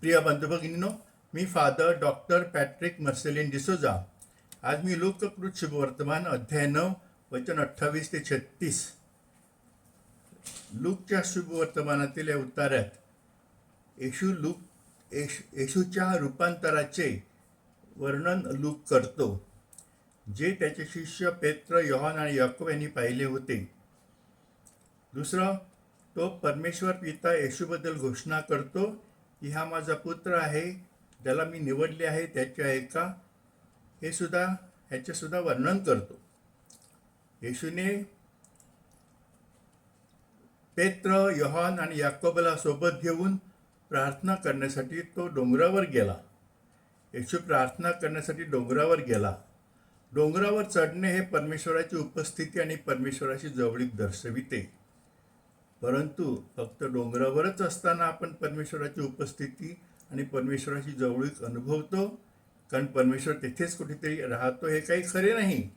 प्रिय बंधुभगिनीनो मी father doctor Patrick Marcellin D'Souza आज मी लोककृत शुभवर्तमान अध्याय नऊ वचन अठ्ठावीस ते छत्तीस. लूकच्या शुभवर्तमानातील या उतारात येशू लूक येश येशूच्या रूपांतराचे वर्णन लूक करतो जे त्याचे शिष्य पेत्र योहान आणि याकोब यांनी पाहिले होते. दुसरं तो परमेश्वर पिता येशूबद्दल घोषणा करतो की हा माझा पुत्र आहे ज्याला मी निवडले आहे त्याचे ऐका हे सुद्धा ह्याचेसुद्धा वर्णन करतो. येशूने पेत्र योहान आणि याकोबला सोबत घेऊन प्रार्थना करण्यासाठी तो डोंगरावर गेला. येशू प्रार्थना करण्यासाठी डोंगरावर गेला. डोंगरावर चढणे हे परमेश्वराची उपस्थिती आणि परमेश्वराची जवळीक दर्शविते. परंतु फक्त डोंगरावरच असताना आपण परमेश्वराची उपस्थिती आणि परमेश्वराची जवळीक अनुभवतो कारण परमेश्वर तिथेच कुठेतरी राहतो हे काही खरे नाही.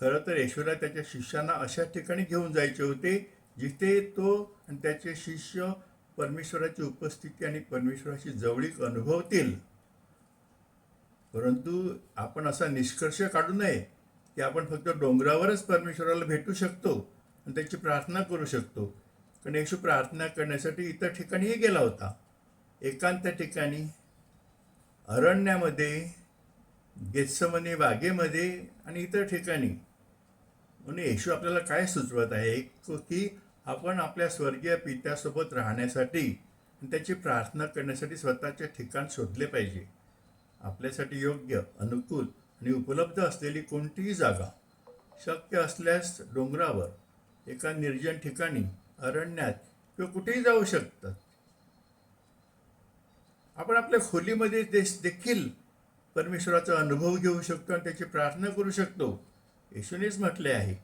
खरं तर येशूला त्याच्या शिष्यांना अशा ठिकाणी घेऊन जायचे होते जिथे तो आणि त्याचे शिष्य परमेश्वराची उपस्थिती आणि परमेश्वराची जवळीक अनुभवतील. परंतु आपण असा निष्कर्ष काढू नये की आपण फक्त डोंगरावरच परमेश्वराला भेटू शकतो आणि त्याची प्रार्थना करू शकतो. कारण येशू प्रार्थना करण्यासाठी इतर ठिकाणीही गेला होता. एकांत ठिकाणी अरण्यामध्ये गेत्समने बागेमध्ये आणि इतर ठिकाणी. म्हणून येशू आपल्याला काय सुचवत आहे? एक की आपण आपल्या स्वर्गीय पित्यासोबत राहण्यासाठी आणि त्याची प्रार्थना करण्यासाठी स्वतःचे ठिकाण शोधले पाहिजे. आपल्यासाठी योग्य अनुकूल आणि उपलब्ध असलेली कोणतीही जागा शक्य असल्यास डोंगरावर एका निर्जन ठिकाणी अरण्यात किंवा कुठेही जाऊ शकतात. आपण आपल्या खोलीमध्ये देश देखील परमेश्वराचा अनुभव घेऊ शकतो आणि त्याची प्रार्थना करू शकतो. येशूनेच म्हटले आहे.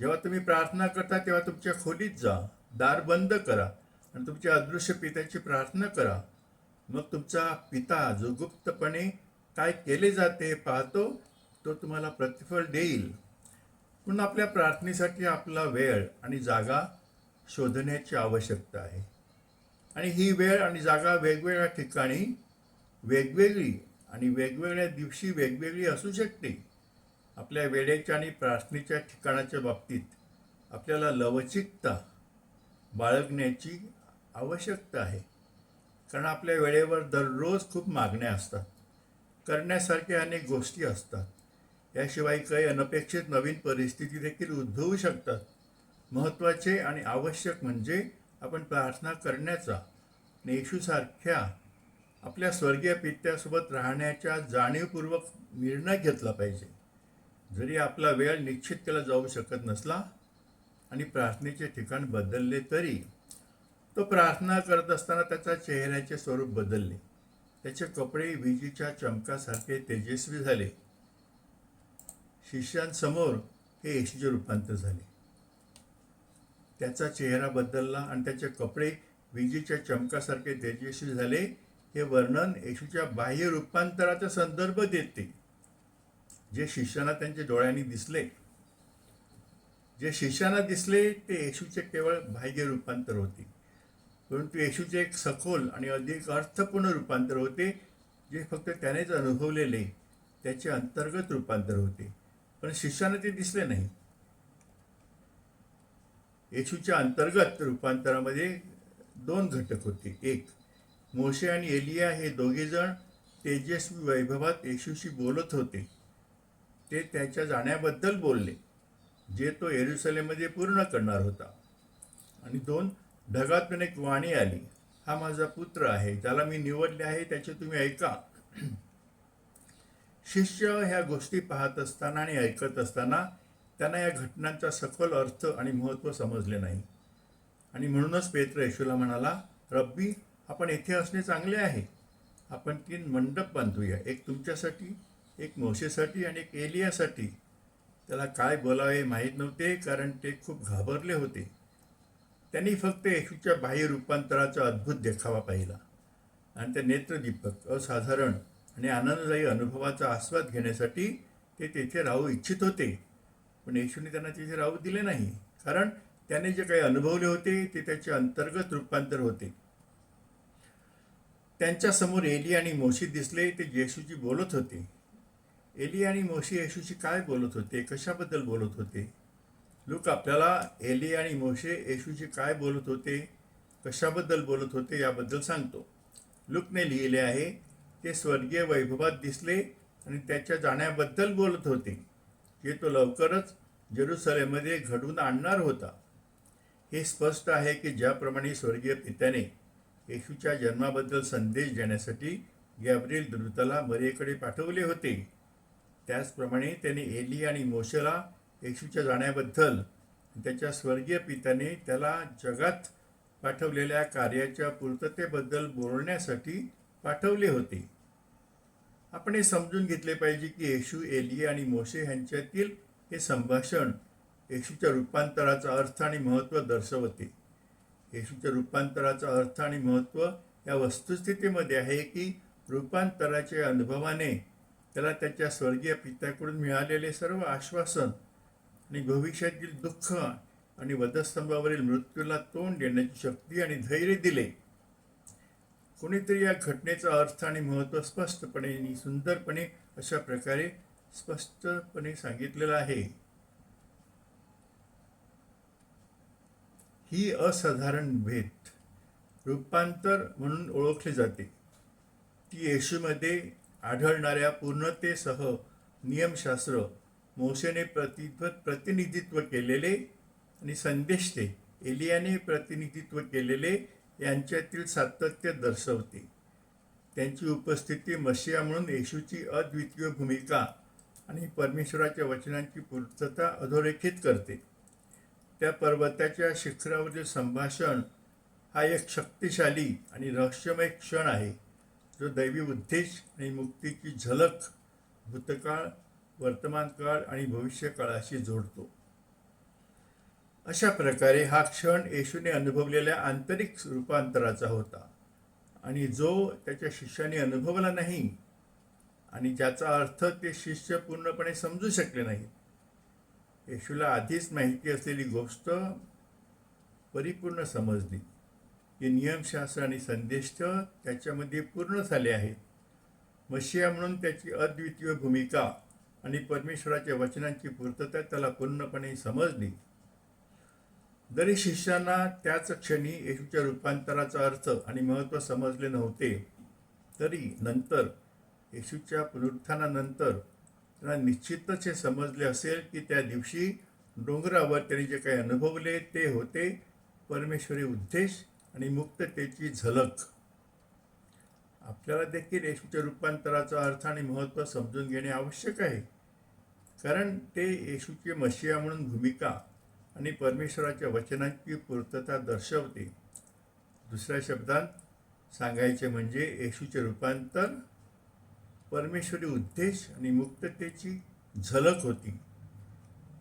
जेव्हा तुम्ही प्रार्थना करता तेव्हा तुमच्या खोलीत जा. दार बंद करा आणि तुमच्या अदृश्य पित्याची प्रार्थना करा. मग तुमचा पिता जो गुप्तपणे काय केले जाते पाहतो तो तुम्हाला प्रतिफळ देईल. म्हणून आपल्या प्रार्थनेसाठी आपला वेळ आणि जागा शोधण्याची आवश्यकता आहे. आणि ही वेळ आणि जागा वेगवेगळ्या ठिकाणी वेगवेगळी आणि वेगवेगळ्या दिवशी वेगवेगळी असू शकते. आपल्या वेळेच्या आणि प्रार्थनेच्या ठिकाणाच्या बाबतीत आपल्याला लवचिकता बाळगण्याची आवश्यकता आहे. कारण आपल्या वेळेवर दररोज खूप मागण्या असतात. करण्यासारख्या अनेक गोष्टी असतात. याशिवाय काही अनपेक्षित नवीन परिस्थिती देखील उद्भवू शकतात. महत्त्वाचे आणि आवश्यक म्हणजे आपण प्रार्थना करण्याचा आणि येशूसारख्या आपल्या स्वर्गीय पित्यासोबत राहण्याच्या जाणीवपूर्वक निर्णय घेतला पाहिजे. जरी आपला वेळ निश्चित केला जाऊ शकत नसला आणि प्रार्थनेचे ठिकाण बदलले तरी तो प्रार्थना करत असताना त्याच्या चेहऱ्याचे स्वरूप बदलले. त्याचे कपडे विजेच्या चमकासारखे तेजस्वी झाले. शिष्यांसमोर हे येशूचे रूपांतर झाले. त्याचा चेहरा बदलला आणि त्याचे कपडे विजेच्या चमकासारखे तेजस्वी झाले. हे वर्णन येशूच्या बाह्य रूपांतराचा संदर्भ देते. जे शिष्यांना त्यांच्या डोळ्यांनी दिसले. जे शिष्यांना दिसले ते येशूचे केवळ बाह्य रूपांतर होते. परंतु येशूचे एक सखोल आणि अधिक अर्थपूर्ण रूपांतर होते जे फक्त त्यानेच अनुभवलेले त्याचे अंतर्गत रूपांतर होते. पण शिष्यांना ते दिसले नाही. येशूच्या अंतर्गत रूपांतरामध्ये दोन घटक होते. एक मोशे आणि एलिया हे दोघेजण तेजस्वी वैभवात येशूशी बोलत होते. ते त्याच्या जाण्याबद्दल बोलले जे तो एरुसलेममध्ये पूर्ण करणार होता. आणि दोन ढगातून एक वाणी आली हा माझा पुत्र आहे ज्याला मी निवडले आहे त्याचे तुम्ही ऐका. शिष्य ह्या गोष्टी पाहत असताना आणि ऐकत असताना त्यांना या घटनांचा सखोल अर्थ आणि महत्त्व समजले नाही. आणि म्हणूनच पेत्र येशूला म्हणाला रब्बी आपण येथे असणे चांगले आहे. आपण तीन मंडप बांधूया. एक तुमच्यासाठी एक मोशेसाठी आणि एक एलियासाठी. त्याला काय बोलावे माहीत नव्हते कारण ते खूप घाबरले होते. त्यांनी फक्त येशूच्या बाह्य रूपांतराचा अद्भुत देखावा पाहिला. आणि त्या नेत्रदीपक असाधारण आणि आनंददायी अनुभवाचा आस्वाद घेण्यासाठी ते तेथे राहू इच्छित होते. पण येशूने त्यांना तिथे राहू दिले नाही कारण त्याने जे काही अनुभवले होते ते त्याचे अंतर्गत रूपांतर होते. त्यांच्यासमोर एली आणि मोशी दिसले ते येशूची बोलत होते. एली आणि मोशी येशूशी काय बोलत होते? कशाबद्दल बोलत होते? लोक आपल्याला एली आणि मोशे येशूशी काय बोलत होते? कशाबद्दल बोलत होते? याबद्दल सांगतो. लुकने लिहिले आहे ते स्वर्गीय वैभवात दिसले आणि त्याच्या जाण्याबद्दल बोलत होते. जे तो लवकरच जेरुसलेमध्ये घडून आणणार होता. हे स्पष्ट आहे की ज्याप्रमाणे स्वर्गीय पित्याने येशूच्या जन्माबद्दल संदेश देण्यासाठी गॅब्रिल दूताला मरेकडे पाठवले होते. त्याचप्रमाणे त्याने एली आणि मोशेला येशूच्या जाण्याबद्दल त्याच्या स्वर्गीय पित्याने त्याला जगात पाठवलेल्या कार्याच्या पूर्ततेबद्दल बोलण्यासाठी पाठवले होते. आपण हे समजून घेतले पाहिजे की येशू एलिया आणि मोशे यांच्यातील हे संभाषण येशूच्या रूपांतराचा अर्थ आणि महत्त्व दर्शवते. येशूच्या रूपांतराचा अर्थ आणि महत्त्व या वस्तुस्थितीमध्ये आहे की रूपांतराच्या अनुभवाने त्याला त्याच्या स्वर्गीय पित्याकडून मिळालेले सर्व आश्वासन आणि भविष्यातील दुःख आणि वधस्तंभावरील मृत्यूला तोंड देण्याची शक्ती आणि धैर्य दिले. कोणीतरी या घटनेचा अर्थ आणि महत्त्व स्पष्टपणे आणि सुंदरपणे अशा प्रकारे स्पष्टपणे सांगितलेलं आहे. ही असाधारण भेट रूपांतर म्हणून ओळखली जाते. ती येशूमध्ये आढळणाऱ्या पूर्णतेसह नियमशास्त्र मोशेने प्रतिध्व प्रतिनिधित्व केलेले आणि संदेश ते एलियाने प्रतिनिधित्व केलेले यांच्यातील सातत्य दर्शवते. त्यांची उपस्थिती मशिया म्हणून येशूची अद्वितीय भूमिका आणि परमेश्वराच्या वचनांची पूर्तता अधोरेखित करते. त्या पर्वताच्या शिखरावरील संभाषण हा एक शक्तिशाली आणि रहस्यमय क्षण आहे जो दैवी उद्देश आणि मुक्तीची झलक भूतकाळ वर्तमानकाळ आणि भविष्यकाळाशी जोडतो. अशा प्रकारे हा क्षण येशूने अनुभवलेल्या आंतरिक रूपांतराचा होता. आणि जो त्याच्या शिष्याने अनुभवला नाही आणि ज्याचा अर्थ ते शिष्य पूर्णपणे समजू शकले नाही येशूला आधीच माहिती असलेली गोष्ट परिपूर्ण समजली. हे नियमशास्त्र आणि संदेश त्याच्यामध्ये पूर्ण झाले आहेत. मशिया म्हणून त्याची अद्वितीय भूमिका आणि परमेश्वराच्या वचनांची पूर्तता त्याला पूर्णपणे समजली. जरी शिष्यांना त्याच क्षणी येशूच्या रूपांतराचा अर्थ आणि महत्त्व समजले नव्हते तरी नंतर येशूच्या पुनरुत्थानानंतर त्यांना निश्चितच हे समजले असेल की त्या दिवशी डोंगरावर त्यांनी जे काही अनुभवले ते होते परमेश्वरी उद्देश आणि मुक्ततेची झलक. आपल्याला देखील येशूच्या रूपांतराचा अर्थ आणि महत्त्व समजून घेणे आवश्यक आहे कारण ते येशूची मशिया म्हणून भूमिका आणि परमेश्वराच्या वचनांची पूर्तता दर्शवते. दुसऱ्या शब्दात सांगायचे म्हणजे येशूचे रूपांतर परमेश्वरी उद्देश आणि मुक्ततेची झलक होती.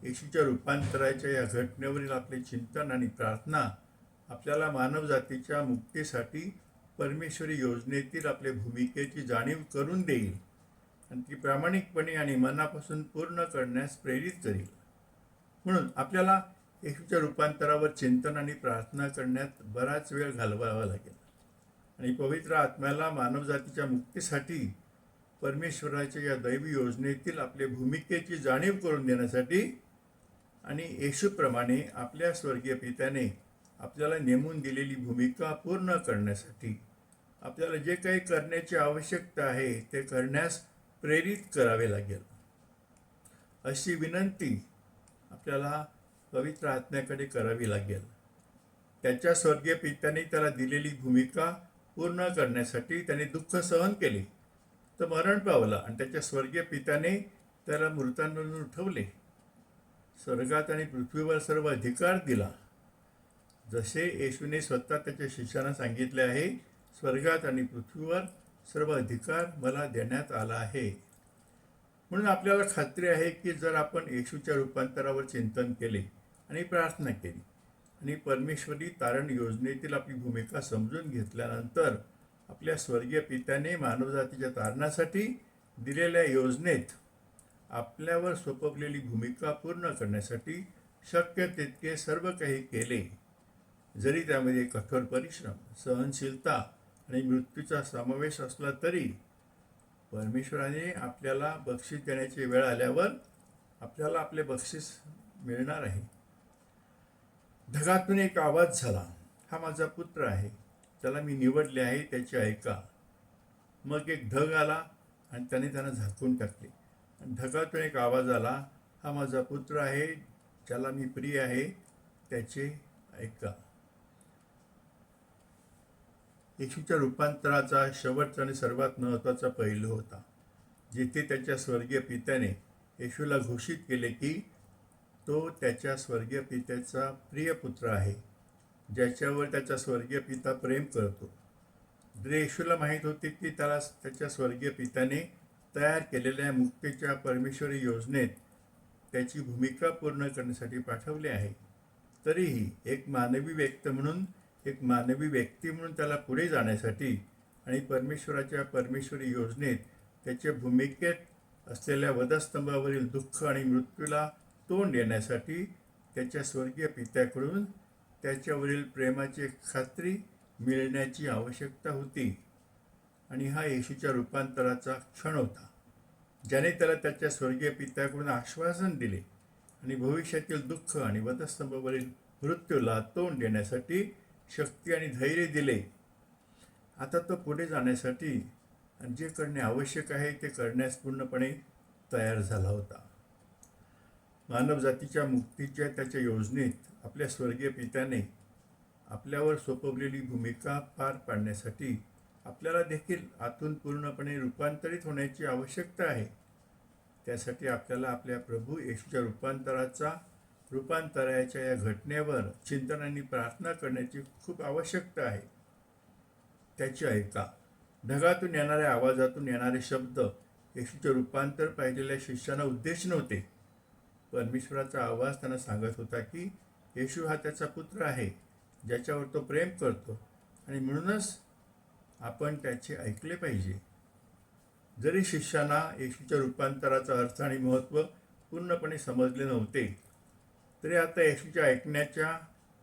येशूच्या रूपांतराच्या या घटनेवरील आपले चिंतन आणि प्रार्थना आपल्याला मानवजातीच्या मुक्तीसाठी परमेश्वरी योजनेतील आपल्या भूमिकेची जाणीव करून देईल आणि ती प्रामाणिकपणे आणि मनापासून पूर्ण करण्यास प्रेरित करेल. म्हणून आपल्याला येशूच्या रूपांतरावर चिंतन आणि प्रार्थना करण्यात बराच वेळ घालवावा लागेल. आणि पवित्र आत्म्याला मानवजातीच्या मुक्तीसाठी परमेश्वराच्या या दैवी योजनेतील आपल्या भूमिकेची जाणीव करून देण्यासाठी आणि येशूप्रमाणे आपल्या स्वर्गीय पित्याने आपल्याला नेमून दिलेली भूमिका पूर्ण करण्यासाठी आपल्याला जे काही करण्याची आवश्यकता आहे ते करण्यास प्रेरित करावे लागेल. अशी विनंती आपल्याला पवित्र आत्म्याकडे करावी लागेल. त्याच्या स्वर्गीय पित्याने त्याला दिलेली भूमिका पूर्ण करण्यासाठी त्याने दुःख सहन केले. तर मरण पावलं आणि त्याच्या स्वर्गीय पित्याने त्याला मृतांवरून उठवले. स्वर्गात आणि पृथ्वीवर सर्व अधिकार दिला. जसे येशूने स्वतः त्याच्या शिष्यांना सांगितले आहे स्वर्गात आणि पृथ्वीवर सर्व अधिकार मला देण्यात आला आहे. म्हणून आपल्याला खात्री आहे की जर आपण येशूच्या रूपांतरावर चिंतन केले आणि प्रार्थना केली. आणि परमेश्वरी तारण योजनेतील आपली भूमिका समजून घेतल्यानंतर आपल्या स्वर्गीय पित्याने मानवजातीच्या तारणासाठी दिलेल्या योजनेत आपल्यावर सोपवलेली भूमिका पूर्ण करण्यासाठी शक्य तितके सर्व काही केले. जरी त्यामध्ये कठोर परिश्रम सहनशीलता आणि मृत्यूचा समावेश असला तरी परमेश्वराने आपल्याला बक्षीस देण्याची वेळ आल्यावर आपल्याला आपले बक्षीस मिळणार आहे. ढगातून एक आवाज झाला. हा माझा पुत्र आहे. त्याला मी निवडले आहे त्याचे ऐका. मग एक ढग आला आणि त्याने त्यांना झाकून टाकले. आणि ढगातून एक आवाज आला हा माझा पुत्र आहे ज्याला मी प्रिय आहे त्याचे ऐका. येशूच्या रूपांतराचा शेवटचा आणि सर्वात महत्त्वाचा पैलू होता जिथे त्याच्या स्वर्गीय पित्याने येशूला घोषित केले की तो त्याच्या स्वर्गीय पित्याचा प्रिय पुत्र आहे ज्याच्यावर त्याचा स्वर्गीय पिता प्रेम करतो. जर येशूला माहीत होते की त्याला त्याच्या स्वर्गीय पित्याने तयार केलेल्या मुक्तीच्या परमेश्वरी योजनेत त्याची भूमिका पूर्ण करण्यासाठी पाठवले आहे. तरीही एक मानवी व्यक्ती म्हणून एक मानवी व्यक्ती म्हणून त्याला पुढे जाण्यासाठी आणि परमेश्वराच्या परमेश्वरी योजनेत त्याच्या भूमिकेत असलेल्या वधस्तंभावरील दुःख आणि मृत्यूला तोंड देण्यासाठी त्याच्या स्वर्गीय पित्याकडून त्याच्यावरील प्रेमाची खात्री मिळण्याची आवश्यकता होती. आणि हा येशूच्या रूपांतराचा क्षण होता ज्याने त्याला त्याच्या स्वर्गीय पित्याकडून आश्वासन दिले आणि भविष्यातील दुःख आणि वधस्तंभावरील मृत्यूला तोंड देण्यासाठी शक्ती आणि धैर्य दिले. आता तो पुढे जाण्यासाठी आणि जे करणे आवश्यक आहे ते करण्यास पूर्णपणे तयार झाला होता. मानवजातीच्या मुक्तीच्या त्याच्या योजनेत आपल्या स्वर्गीय पित्याने आपल्यावर सोपवलेली भूमिका पार पाडण्यासाठी आपल्याला देखील आतून पूर्णपणे रूपांतरित होण्याची आवश्यकता आहे. त्यासाठी आपल्याला आपल्या प्रभू येशूच्या रूपांतराचा रूपांतराच्या या घटनेवर चिंतन आणि प्रार्थना करण्याची खूप आवश्यकता आहे. त्याची ऐका. ढगातून येणाऱ्या आवाजातून येणारे शब्द येशूचे रूपांतर पाहिलेल्या शिष्यांना उद्देश नव्हते. परमेश्वराचा आवाज त्यांना सांगत होता की येशू हा त्याचा पुत्र आहे ज्याच्यावर तो प्रेम करतो. आणि म्हणूनच आपण त्याचे ऐकले पाहिजे. जरी शिष्यांना येशूच्या रूपांतराचा अर्थ आणि महत्त्व पूर्णपणे समजले नव्हते तरी आता येशूच्या ऐकण्याच्या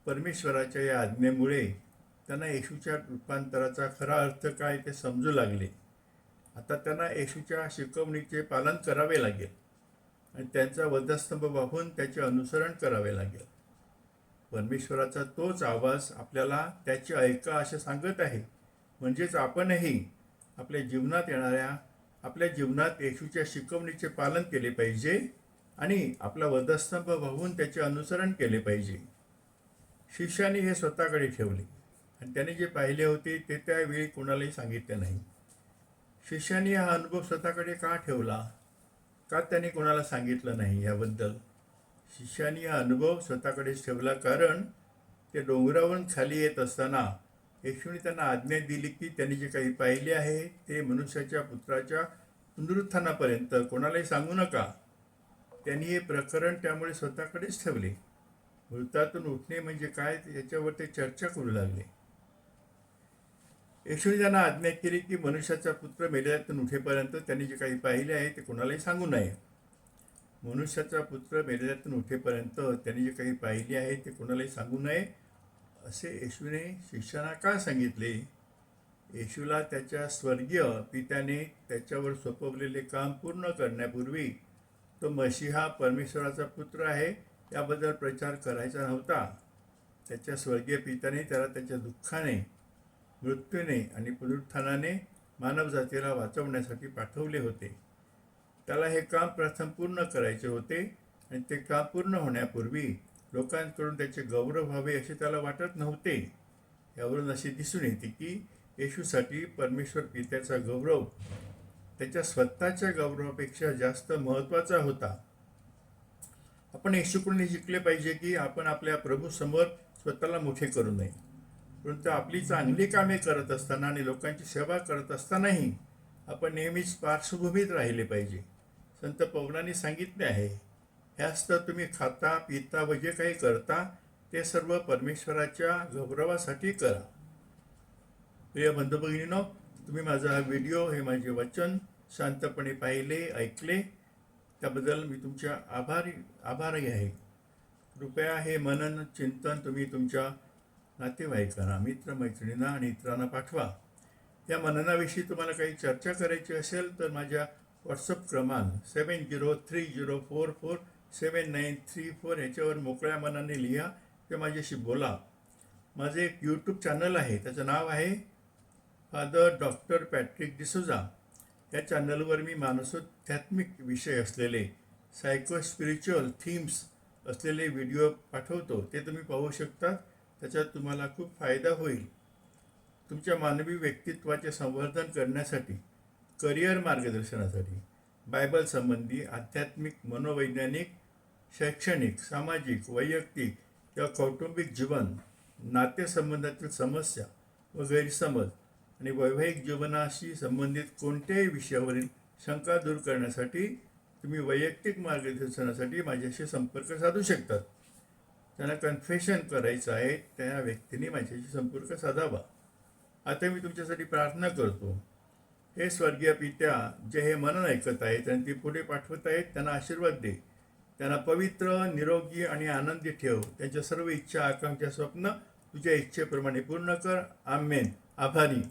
परमेश्वराच्या या आज्ञेमुळे त्यांना येशूच्या रूपांतराचा खरा अर्थ काय ते समजू लागले. आता त्यांना येशूच्या शिकवणीचे पालन करावे लागेल. आणि त्यांचा वधस्तंभ वाहून त्याचे अनुसरण करावे लागेल. परमेश्वराचा तोच आवाज आपल्याला त्याचे ऐका असे सांगत आहे. म्हणजेच आपणही आपल्या जीवनात येणाऱ्या आपल्या जीवनात येशूच्या शिकवणीचे पालन केले पाहिजे आणि आपला वधस्तंभ वाहून त्याचे अनुसरण केले पाहिजे. शिष्याने हे स्वतःकडे ठेवले. आणि त्याने जे पाहिले होते ते त्यावेळी कोणालाही सांगितले नाही. शिष्याने हा अनुभव स्वतःकडे का ठेवला? का त्याने कोणाला सांगितलं नाही याबद्दल? शिष्याने हा अनुभव स्वतःकडेच ठेवला कारण ते डोंगरावरून खाली येत असताना येशूने त्यांना आज्ञा दिली की त्यांनी जे काही पाहिले आहे ते मनुष्याच्या पुत्राच्या पुनरुत्थानापर्यंत कोणालाही सांगू नका. त्यांनी हे प्रकरण त्यामुळे स्वतःकडेच ठेवले. मृतातून उठणे म्हणजे काय? याच्यावर ते चर्चा करू लागले. येशूने त्यांना आज्ञा केली की मनुष्याचा पुत्र मेल्यातून उठेपर्यंत त्यांनी जे काही पाहिले आहे ते कोणालाही सांगू नये. मनुष्याचा पुत्र मेल्यातून उठेपर्यंत त्यांनी जे काही पाहिले आहे ते कोणालाही सांगू नये असे येशूने शिष्यांना का सांगितले. येशूला त्याच्या स्वर्गीय पित्याने त्याच्यावर सोपवलेले काम पूर्ण करण्यापूर्वी तो मशिहा परमेश्वराचा पुत्र आहे याबद्दल प्रचार करायचा नव्हता. त्याच्या स्वर्गीय पित्याने त्याला त्याच्या दुःखाने मृत्यूने आणि पुनरुत्थानाने मानवजातीला वाचवण्यासाठी पाठवले होते. त्याला हे काम प्रथम पूर्ण करायचे होते आणि ते काम पूर्ण होण्यापूर्वी लोकांकडून त्याचे गौरव व्हावे असे त्याला वाटत नव्हते. यावरून असे दिसून येते की येशूसाठी परमेश्वर पित्याचा गौरव त्याच्या स्वतःच्या गौरवापेक्षा जास्त महत्त्वाचा होता. आपण येशूकडून शिकले पाहिजे की आपण आपल्या प्रभूसमोर स्वतःला मोठे करू नये. परंतु आपली चांगली कामे करत असताना आणि लोकांची सेवा करत असतानाही आपण नेहमीच पार्श्वभूमीत राहिले पाहिजे. संत पवनाने सांगितले आहे ह्याच तर तुम्ही खाता पिता व जे काही करता ते सर्व परमेश्वराच्या गौरवासाठी करा. प्रिय बंधू भगिनीनो तुम्ही माझा हा व्हिडिओ हे माझे वचन शांतपणे पाहिले ऐकले त्याबद्दल मी तुमच्या आभारी आभारी आहे. कृपया हे मनन चिंतन तुम्ही तुमच्या नातेवाईकांना मित्रमैत्रिणींना आणि इतरांना पाठवा. या मननाविषयी तुम्हाला काही चर्चा करायची असेल तर माझ्या व्हॉट्सअप क्रमांक seven zero three zero four four seven nine three four ह्याच्यावर मोकळ्या मनाने लिहा किंवा माझ्याशी बोला. माझं एक यूट्यूब चॅनल आहे त्याचं नाव आहे फादर डॉक्टर पॅट्रिक डिसोजा या चॅनलवर मी मानसोध्यात्मिक विषय असलेले सायको स्पिरिच्युअल थीम्स असलेले व्हिडिओ पाठवतो ते तुम्ही पाहू शकता. त्याच्यात तुम्हाला खूप फायदा होईल. तुमच्या मानवी व्यक्तित्वाचे संवर्धन करण्यासाठी करिअर मार्गदर्शनासाठी बायबल संबंधी आध्यात्मिक मनोवैज्ञानिक शैक्षणिक सामाजिक वैयक्तिक किंवा कौटुंबिक जीवन नातेसंबंधातील समस्या व गैरसमज आणि वैवाहिक जीवनाशी संबंधित कोणत्याही विषयावरील शंका दूर करण्यासाठी तुम्ही वैयक्तिक मार्गदर्शनासाठी माझ्याशी संपर्क साधू शकतात. त्यांना कन्फेशन करायचं आहे त्या व्यक्तीने माझ्याशी संपर्क साधावा. आता मी तुमच्यासाठी प्रार्थना करतो. हे स्वर्गीय पित्या जे हे मनन ऐकत आहेत आणि ते पुढे पाठवत आहेत त्यांना आशीर्वाद दे. त्यांना पवित्र निरोगी आणि आनंदी ठेव. त्यांच्या सर्व इच्छा आकांक्षा स्वप्न तुझ्या इच्छेप्रमाणे पूर्ण कर. आमेन. आभारी.